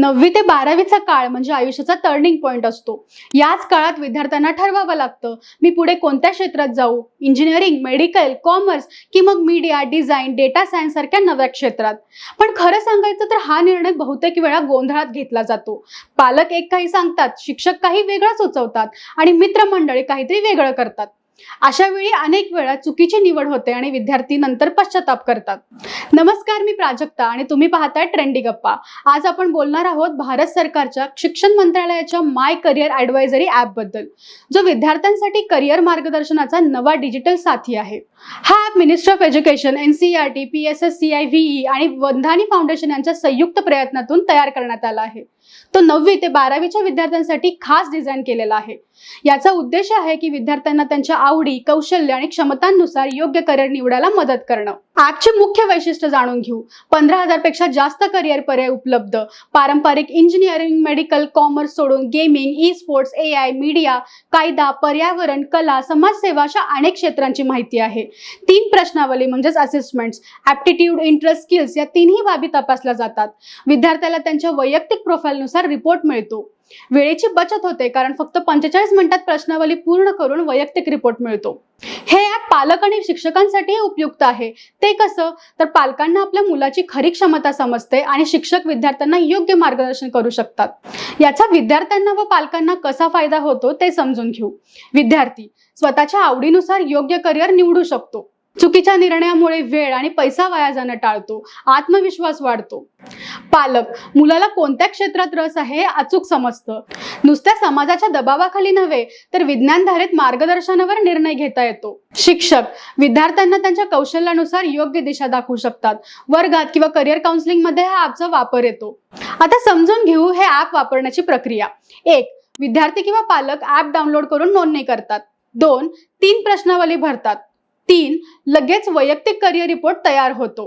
नववी ते बारावीचा काळ म्हणजे आयुष्याचा टर्निंग पॉईंट असतो. याच काळात विद्यार्थ्यांना ठरवावं लागतं मी पुढे कोणत्या क्षेत्रात जाऊ? इंजिनिअरिंग मेडिकल कॉमर्स की मग मीडिया डिझाईन डेटा सायन्स सारख्या नव्या क्षेत्रात. पण खरं सांगायचं तर हा निर्णय बहुतेक वेळा गोंधळात घेतला जातो. पालक एक काही सांगतात शिक्षक काही वेगळं सुचवतात आणि मित्रमंडळी काहीतरी वेगळं करतात. अशा वेळी अनेक वेळा चुकीची निवड होते आणि विद्यार्थी नंतर पश्चाताप करतात. नमस्कार मी प्राजक्ता आणि तुम्ही पाहताय ट्रेंडी गप्पा. आज आपण बोलणार आहोत भारत सरकारच्या शिक्षण मंत्रालयाच्या माय करिअर ॲडवायझरी ॲप बद्दल जो विद्यार्थ्यांसाठी करिअर मार्गदर्शनाचा नवा डिजिटल साथी आहे. हा app minister of education N C R T P S S C I V आणि वंधानी फाउंडेशन यांच्या संयुक्त प्रयत्नातून तयार करण्यात आला आहे. तो नववी ते बारावीच्या विद्यार्थ्यांसाठी खास डिझाईन केलेला आहे. याचा उद्देश आहे की विद्यार्थ्यांना त्यांच्या आवडी कौशल्य आणि क्षमतांनुसार योग्य करिअर निवडायला मदत करणं. आजचे मुख्य वैशिष्ट्य जाणून घेऊ. पंधरा हजारपेक्षा जास्त करिअर पर्याय उपलब्ध. पारंपरिक इंजिनिअरिंग मेडिकल कॉमर्स सोडून gaming esports A I media कायदा पर्यावरण कला समाजसेवा अशा अनेक क्षेत्रांची माहिती आहे. तीन प्रश्नावली म्हणजेच असेसमेंट्स ऍप्टिट्यूड इंटरेस्ट स्किल्स या तिन्ही बाबी तपासल्या जातात. विद्यार्थ्याला त्यांच्या वैयक्तिक प्रोफाईलनुसार रिपोर्ट मिळतो. वेळेची बचत होते कारण फक्त पंचेचाळीस मिनिटात प्रश्नावली पूर्ण करून वैयक्तिक रिपोर्ट मिळतो. हे ॲप पालक आणि शिक्षकांसाठी उपयुक्त आहे. ते कसं? तर पालकांना आपल्या मुलाची खरी क्षमता समजते आणि शिक्षक विद्यार्थ्यांना योग्य मार्गदर्शन करू शकतात. याचा विद्यार्थ्यांना व पालकांना कसा फायदा होतो ते समजून घेऊ. विद्यार्थी स्वतःच्या आवडीनुसार योग्य करिअर निवडू शकतो. चुकीच्या निर्णयामुळे वेळ आणि पैसा वाया जाणं टाळतो आत्मविश्वास वाढतो. पालक मुलाला कोणत्या क्षेत्रात रस आहे हे अचूक समजतं. नुसत्या समाजाच्या दबावाखाली नव्हे तर विज्ञानधारित मार्गदर्शनावर निर्णय घेता येतो. शिक्षक विद्यार्थ्यांना त्यांच्या कौशल्यानुसार योग्य दिशा दाखवू शकतात. वर्गात किंवा करिअर काउन्सिलिंगमध्ये हा ऍपचा वापर येतो. आता समजून घेऊ हे ऍप वापरण्याची प्रक्रिया. एक विद्यार्थी किंवा पालक ऍप डाउनलोड करून नोंदणी करतात. दोन तीन प्रश्नावली भरतात. तीन लगेच वैयक्तिक करिअर रिपोर्ट तयार होतो.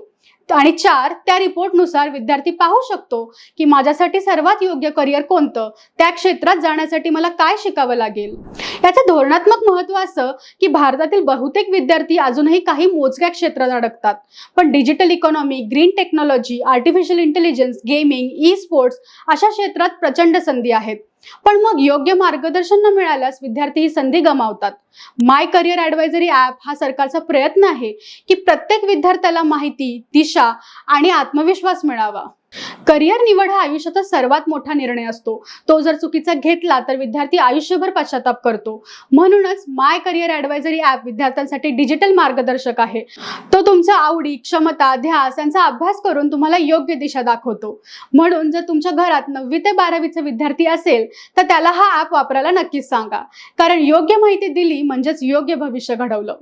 आणि चार त्या रिपोर्टनुसार विद्यार्थी पाहू शकतो की माझ्यासाठी सर्वात योग्य करिअर कोणतं? त्या क्षेत्रात जाण्यासाठी मला काय शिकावं लागेल? याचं धोरणात्मक महत्त्व असं की भारतातील बहुतेक विद्यार्थी अजूनही काही मोजक्या क्षेत्रात अडकतात. पण digital economy green technology artificial intelligence gaming esports अशा क्षेत्रात प्रचंड संधी आहेत. पण मग योग्य मार्गदर्शन न मिळाल्यास विद्यार्थी ही संधी गमावतात. माय करिअर ॲडवायझरी ॲप हा सरकारचा प्रयत्न आहे की प्रत्येक विद्यार्थ्याला माहिती दिशा आणि आत्मविश्वास मिळावा. करिअर निवड हा आयुष्याचा सर्वात मोठा निर्णय असतो. तो जर चुकीचा घेतला तर विद्यार्थी आयुष्यभर पश्चाताप करतो. म्हणूनच माय करिअर ॲडवायझरी ॲप विद्यार्थ्यांसाठी डिजिटल मार्गदर्शक आहे. तो तुमच्या आवडी क्षमता ध्यास यांचा अभ्यास करून तुम्हाला योग्य दिशा दाखवतो. म्हणून जर तुमच्या घरात नववी ते बारावीचा विद्यार्थी असेल तर त्याला हा ॲप वापरायला नक्कीच सांगा. कारण योग्य माहिती दिली म्हणजेच योग्य भविष्य घडवलं.